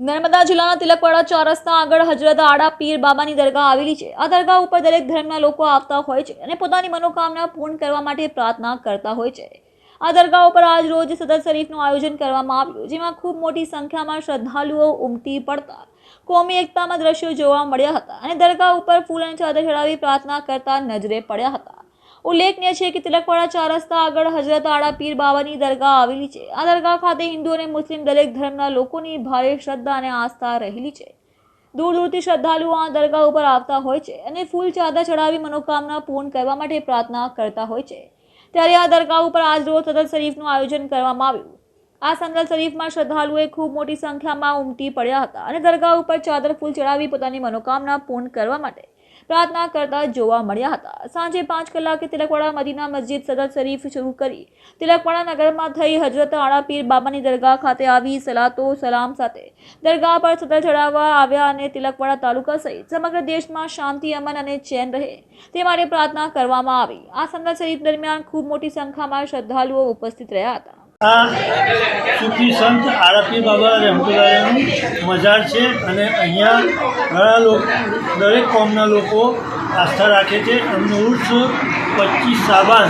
નર્મદા જિલ્લાના તિલકવાડા ચાર આગળ હજરત આડા પીર બાબાની દરગાહ આવેલી છે. આ દરગાહ ઉપર દરેક ધર્મના લોકો આવતા હોય છે અને પોતાની મનોકામના પૂર્ણ કરવા માટે પ્રાર્થના કરતા હોય છે. આ દરગાહ ઉપર આજ રોજ સદર શરીફનું આયોજન કરવામાં આવ્યું, જેમાં ખૂબ મોટી સંખ્યામાં શ્રદ્ધાળુઓ ઉમટી પડતા, કોમી એકતામાં દ્રશ્યો જોવા મળ્યા હતા અને દરગાહ ઉપર ફૂલ અને ચાદર ચડાવી પ્રાર્થના કરતા નજરે પડ્યા હતા. ઉલ્લેખનીય છે કે તિલકવાડા ચાર રસ્તા આગળ હજરત આડા પીર બાબાની દરગાહ આવેલી છે. આ દરગાહ ખાતે હિન્દુ અને મુસ્લિમ દરેક ધર્મના લોકોની ભારે શ્રદ્ધા અને આસ્થા રહેલી છે. દૂર દૂરથી શ્રદ્ધાળુઓ આ દરગાહ ઉપર આવતા હોય છે અને ફૂલ ચાદર ચડાવી મનોકામના પૂર્ણ કરવા માટે પ્રાર્થના કરતા હોય છે. ત્યારે આ દરગાહ ઉપર આજ રોજ સદર શરીફનું આયોજન કરવામાં આવ્યું. આ સંદલ શરીફમાં શ્રદ્ધાળુઓએ ખૂબ મોટી સંખ્યામાં ઉમટી પડ્યા હતા અને દરગાહ ઉપર ચાદર ફૂલ ચડાવી પોતાની મનોકામના પૂર્ણ કરવા માટે પ્રાર્થના કરતા જોવા મળ્યા હતા. સાંજે પાંચ કલાકે તિલકવાડા મદીના મસ્જિદ સદર શરીફ શરૂ કરી તિલકવાડા નગરમાં થઈ હજરત આળા પીર બાબાની દરગાહ ખાતે આવી સલાતો સલામ સાથે દરગાહ પર સદર ચડાવવા આવ્યા અને તિલકવાડા તાલુકા સહિત સમગ્ર દેશમાં શાંતિ, અમન અને ચેન રહે તે માટે પ્રાર્થના કરવામાં આવી. આ સંદર શરીફ દરમિયાન ખૂબ મોટી સંખ્યામાં શ્રદ્ધાળુઓ ઉપસ્થિત રહ્યા હતા. આ સુખી સંત આરપી બાબા રહેમતુલ્લાહનું મજાર છે અને અહીંયા ઘણા લોકો, દરેક કોમના લોકો આસ્થા રાખે છે. એમનો ઉર્સ પચીસ સાબાન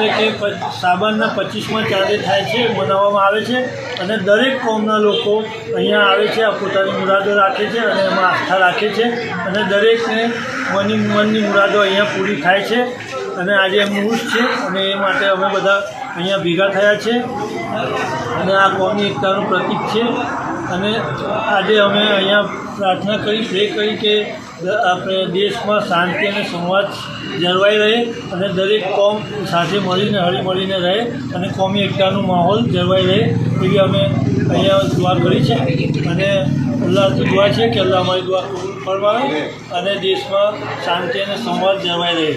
એટલે કે સાબાનના પચીસમાં ચાંદે થાય છે, મનાવવામાં આવે છે અને દરેક કોમના લોકો અહીંયા આવે છે, આ પોતાની મુરાદો રાખે છે અને એમાં આસ્થા રાખે છે અને દરેકને મનની મનની મુરાદો અહીંયા પૂરી થાય છે. અને આજે એમનું ઉર્સ છે અને એ માટે અમે બધા અહીંયા ભેગા થયા છે. અને આ કોમી એકતાનું પ્રતીક છે. અને આજે અમે અહીંયા પ્રાર્થના કરી પ્રે કરી કે આપણે દેશમાં શાંતિ અને સંવાદ જળવાઈ રહે અને દરેક કોમ સાથે મળીને હળી મળીને રહે અને કોમી એકતાનું માહોલ જળવાઈ રહે એવી અમે અહીંયા દુઆ કરી છે. અને અલ્લાહથી દુઆ છે કે અલ્લાહ અમારી દુઆ ફરમાવે અને દેશમાં શાંતિ અને સંવાદ જળવાઈ રહે.